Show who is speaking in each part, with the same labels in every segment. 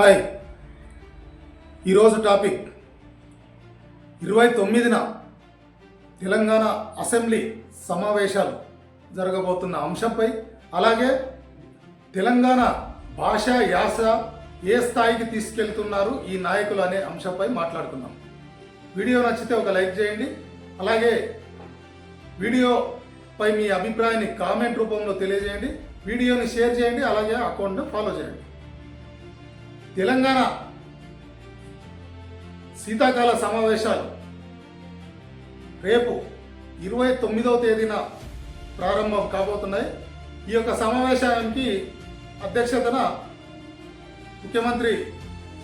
Speaker 1: Hi. ఈరోజు topic ఇరవై తొమ్మిదిన తెలంగాణ అసెంబ్లీ సమావేశాలు జరగబోతున్న అంశంపై అలాగే తెలంగాణ భాష యాస ఏ స్థాయికి తీసుకెళ్తున్నారు ఈ నాయకులు అనే అంశంపై మాట్లాడుకుందాం. వీడియో నచ్చితే ఒక లైక్ చేయండి అలాగే వీడియోపై మీ అభిప్రాయాన్ని కామెంట్ రూపంలో తెలియజేయండి వీడియోని షేర్ చేయండి అలాగే అకౌంట్ను ఫాలో చేయండి. తెలంగాణ శీతాకాల సమావేశాలు రేపు ఇరవై తొమ్మిదవ తేదీన ప్రారంభం కాబోతున్నాయి. ఈ యొక్క సమావేశానికి అధ్యక్షతన ముఖ్యమంత్రి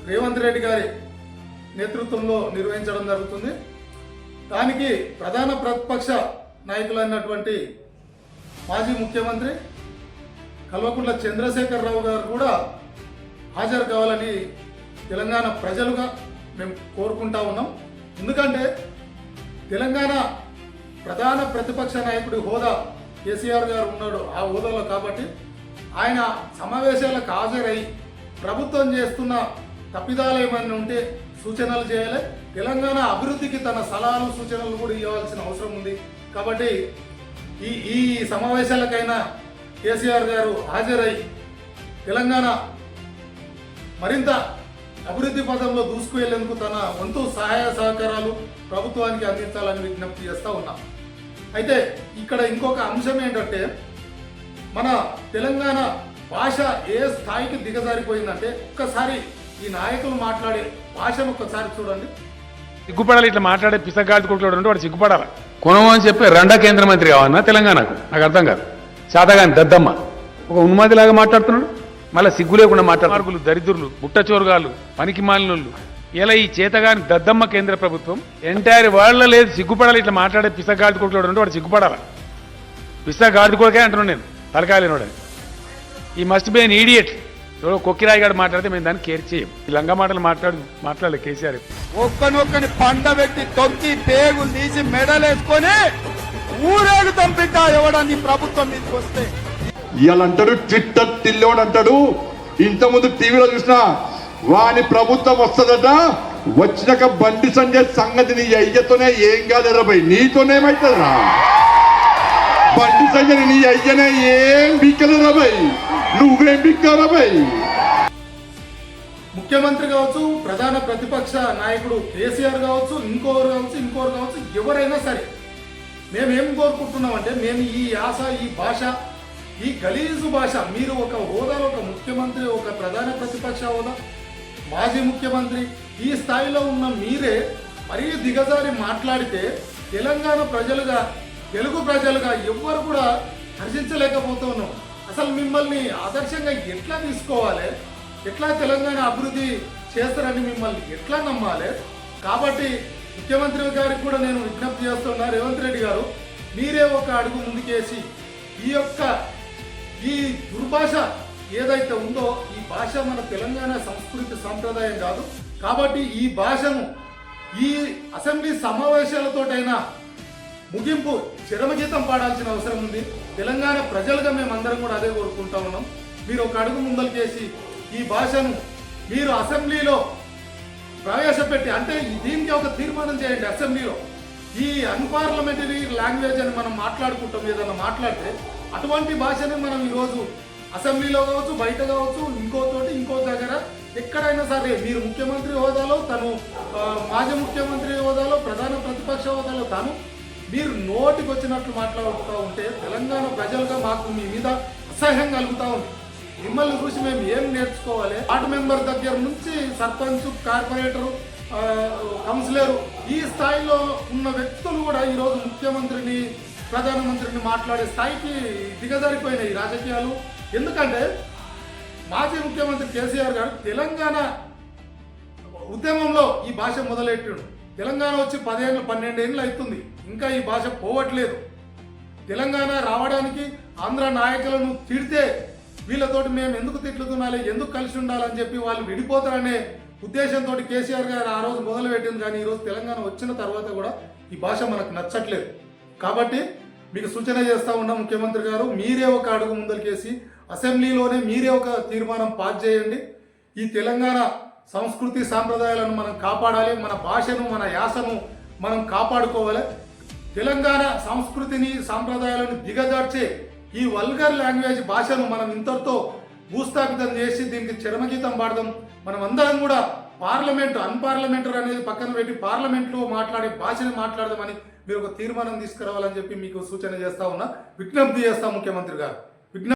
Speaker 1: రేవంత్ రెడ్డి గారి నేతృత్వంలో నిర్వహించడం జరుగుతుంది. దానికి ప్రధాన ప్రతిపక్ష నాయకులైనటువంటి మాజీ ముఖ్యమంత్రి కల్వకుంట్ల చంద్రశేఖరరావు గారు కూడా హాజరు కావాలని తెలంగాణ ప్రజలుగా మేము కోరుకుంటా ఉన్నాం. ఎందుకంటే తెలంగాణ ప్రధాన ప్రతిపక్ష నాయకుడి హోదా కేసీఆర్ గారు ఉన్నాడు ఆ హోదాలో కాబట్టి ఆయన సమావేశాలకు హాజరై ప్రభుత్వం చేస్తున్న తప్పిదాలు ఏమైనా ఉంటే సూచనలు చేయాలి. తెలంగాణ అభివృద్ధికి తన సలహాలు సూచనలు కూడా ఇవ్వాల్సిన అవసరం ఉంది. కాబట్టి ఈ ఈ సమావేశాలకైనా కేసీఆర్ గారు హాజరై తెలంగాణ మరింత అభివృద్ధి పథంలో దూసుకువెళ్ళేందుకు తన వంతు సహాయ సహకారాలు ప్రభుత్వానికి అందించాలని విజ్ఞప్తి చేస్తూ ఉన్నాం. అయితే ఇక్కడ ఇంకొక అంశం ఏంటంటే మన తెలంగాణ భాష ఏ స్థాయికి దిగజారిపోయిందంటే ఒక్కసారి ఈ నాయకులు మాట్లాడే భాషను ఒక్కసారి చూడండి.
Speaker 2: సిగ్గుపడాలి ఇట్లా మాట్లాడే పిసగాడి కొట్టుకోవడం అంటే వాడు సిగ్గుపడాలి.
Speaker 3: కొనము అని చెప్పి రెండ కేంద్ర మంత్రి కావన్నా తెలంగాణకు. నాకు అర్థం కాదు. శాతగాని దద్దమ్మ. ఒక ఉన్మాదిలాగా మాట్లాడుతున్నాడు. మళ్ళీ సిగ్గు లేకుండా
Speaker 2: మార్గులు దరిద్రులు బుట్టచోరుగాలు పనికి మాలినోళ్ళు ఇలా ఈ చేతగాని దద్దమ్మ కేంద్ర ప్రభుత్వం ఎంటైర్ వరల్డ్లో లేదు సిగ్గుపడాలి ఇట్లా మాట్లాడే పిసగాడి కొట్టుకోవడం అంటే వాడు సిగ్గుపడాలి? పిసగాడి కొడుకే అంటున్నాను నేను తలకాయలేనోడని ఈ మస్ట్ బి అన్ ఈడియట్ ఎవరో కొక్కిరాయి గారు మాట్లాడితే మేము దాన్ని కేర్ చేయం. ఈ లంగా మాటలు మాట్లాడు మాట్లాడలే కేసీఆర్.
Speaker 4: ఒక్కనొక్కని పండబెట్టి తొక్కి పేగులు తీసి మెడలేసుకొని ఊరేగు తంపిక ఎవడని ప్రభుత్వం మీదకి వస్తే
Speaker 5: ఇవాళ అంటాడు ట్విట్టర్ తిల్లోడు అంటాడు ఇంతకుముందు టీవీలో చూసిన వాని ప్రభుత్వం వస్తుందట వచ్చినాక బండి సంజయ్ సంగతి నీ అయ్యతోనే ఏం కాదురా ఎర్రబై నీతోనేమైతుందిరా బండి సంజయ్ నీ అయ్యనే ఏం బిక్కలు భయ్ నువ్వేం బిక్కారబై
Speaker 1: ముఖ్యమంత్రి కావచ్చు ప్రధాన ప్రతిపక్ష నాయకుడు కేసీఆర్ కావచ్చు ఇంకోరు కావచ్చు ఇంకోరు కావచ్చు ఎవరైనా సరే మేము ఏం కోరుకుంటున్నామంటే మేము ఈ యాస ఈ భాష ఈ గలీజు భాష మీరు ఒక హోదాలో ఒక ముఖ్యమంత్రి ఒక ప్రధాన ప్రతిపక్ష హోదా మాజీ ముఖ్యమంత్రి ఈ స్థాయిలో ఉన్న మీరే మరీ దిగజారి మాట్లాడితే తెలంగాణ ప్రజలుగా తెలుగు ప్రజలుగా ఎవ్వరు కూడా హర్షించలేకపోతున్నాం. అసలు మిమ్మల్ని ఆదర్శంగా ఎట్లా తీసుకోవాలి? ఎట్లా తెలంగాణ అభివృద్ధి చేస్తారని మిమ్మల్ని ఎట్లా నమ్మాలి? కాబట్టి ముఖ్యమంత్రి గారికి కూడా నేను విజ్ఞప్తి చేస్తున్నా రేవంత్ రెడ్డి గారు మీరే ఒక అడుగు ముందుకేసి ఈ యొక్క ఈ దుర్భాష ఏదైతే ఉందో ఈ భాష మన తెలంగాణ సంస్కృతి సాంప్రదాయం కాదు. కాబట్టి ఈ భాషను ఈ అసెంబ్లీ సమావేశాలతోటైనా ముగింపు చిరమగీతం పాడాల్సిన అవసరం ఉంది. తెలంగాణ ప్రజలుగా మేమందరం కూడా అదే కోరుకుంటా ఉన్నాం. మీరు ఒక అడుగు ముందలకేసి ఈ భాషను మీరు అసెంబ్లీలో ప్రవేశపెట్టి అంటే దీనికి ఒక తీర్మానం చేయండి అసెంబ్లీలో. ఈ అన్పార్లమెంటరీ లాంగ్వేజ్ అని మనం మాట్లాడుకుంటాం ఏదన్నా మాట్లాడితే అటువంటి భాషని మనం ఈరోజు అసెంబ్లీలో కావచ్చు బయట కావచ్చు ఇంకో తోటి ఇంకో దగ్గర ఎక్కడైనా సరే మీరు ముఖ్యమంత్రి హోదాలో తను మాజీ ముఖ్యమంత్రి హోదాలో ప్రధాన ప్రతిపక్ష హోదాలో తను మీరు నోటికి వచ్చినట్లు మాట్లాడుతూ ఉంటే తెలంగాణ ప్రజలుగా మాకు మీ మీద అసహ్యం కలుగుతూ ఉంది. మిమ్మల్ని చూసి మేము ఏం నేర్చుకోవాలి? వార్డు మెంబర్ దగ్గర నుంచి సర్పంచ్ కార్పొరేటర్ కౌన్సిలర్ ఈ స్థాయిలో ఉన్న వ్యక్తులు కూడా ఈరోజు ముఖ్యమంత్రిని ప్రధానమంత్రిని మాట్లాడే స్థాయికి దిగజారిపోయినాయి రాజకీయాలు. ఎందుకంటే మాజీ ముఖ్యమంత్రి కేసీఆర్ గారు తెలంగాణ ఉద్యమంలో ఈ భాష మొదలెట్టాడు. తెలంగాణ వచ్చి పదిహేను పన్నెండేళ్ళు అవుతుంది ఇంకా ఈ భాష పోవట్లేదు. తెలంగాణ రావడానికి ఆంధ్ర నాయకులను తిడితే వీళ్ళతోటి మేము ఎందుకు తిట్లు తినాలి ఎందుకు కలిసి ఉండాలని చెప్పి వాళ్ళు విడిపోతారనే ఉద్దేశంతో కేసీఆర్ గారు ఆ రోజు మొదలుపెట్టింది కానీ ఈరోజు తెలంగాణ వచ్చిన తర్వాత కూడా ఈ భాష మనకు నచ్చట్లేదు. కాబట్టి మీకు సూచన చేస్తా ఉన్నాం ముఖ్యమంత్రి గారు మీరే ఒక అడుగు ముందరికేసి అసెంబ్లీలోనే మీరే ఒక తీర్మానం పాస్ చేయండి. ఈ తెలంగాణ సంస్కృతి సాంప్రదాయాలను మనం కాపాడాలి మన భాషను మన యాసను మనం కాపాడుకోవాలి. తెలంగాణ సంస్కృతిని సాంప్రదాయాలను దిగజార్చే ఈ వల్గర్ లాంగ్వేజ్ భాషను మనం ఇంతటితో భూస్థాపితం చేసి దీనికి చరమగీతం పాడదాం. మనం అందరం కూడా పార్లమెంటు అన్పార్లమెంటరీ అనేది పక్కన పెట్టి పార్లమెంట్లో మాట్లాడే భాషను మాట్లాడదామని మీరు ఒక తీర్మానం తీసుకురావాలని చెప్పి మీకు సూచన చేస్తా ఉన్నా. విజ్ఞప్తి చేస్తా ముఖ్యమంత్రి గారు.